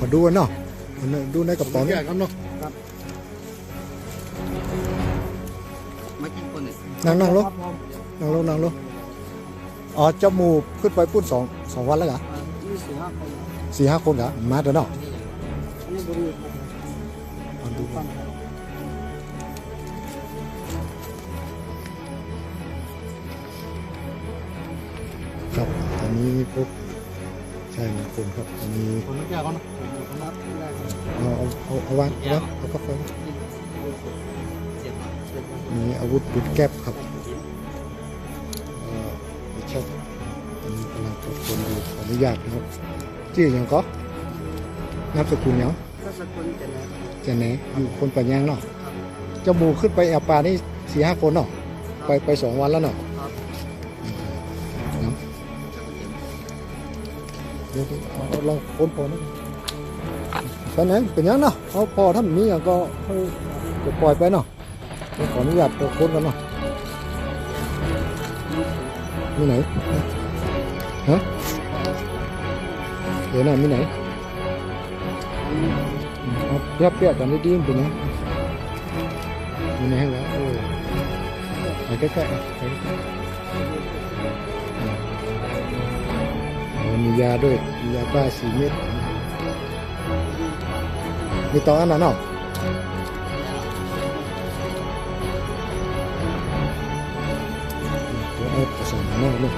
มาดูกันเนาะมาดูในกระป๋องแยกกันเนาะมากินคนหนึ่งนั่งนั่งลงนั่งลงนั่งลงอ๋อจมูกขึ้นไปปุ้นสองสองวันแล้วเหรอยี่สิบห้าคนสี่ห้าคนเหรอมาเดี๋ยวเนาะอันนี้บริษัทมาดูกันครับอันนี้พวก ใช่มงคลครับอันนี้คนแยกกันเนาะคนนัดแรกเอาเอาเอาเอาวางเอาวางเอากาแฟเสียบมีอาวุธปืนแก๊ปครับเอ่อไม่ใช่อันนี้กำลังตรวจคนดูขออนุญาตนะครับชื่ออย่างก็นามสกุลอย่างก็สกุลจะแล้วจะไหนอยู่คนปัญญางเนาะเจ้าหมูขึ้นไปแอบป่านี่สี่ห้าคนเนาะไปไปสองวันแล้วเนาะ เดี๋ยวเอาเอาลองค้นพอนะไปไหนเป็นยังเนาะเอาพอถ้ามีอย่างก็จะปล่อยไปเนาะขออนุญาตตัวค้นกันเนาะมีไหนฮะเดี๋ยวน่ะมีไหนเอาเปรียบเปรียบกันดีๆมันเป็นยังมีไหนแล้วโอ้ไปใกล้ๆไปใกล้ๆ มียาด้วยมียาบ้าสี่เม็ดมีตองอันนั้นเนาะเดี๋ยวเอาผสมกันเนาะลูก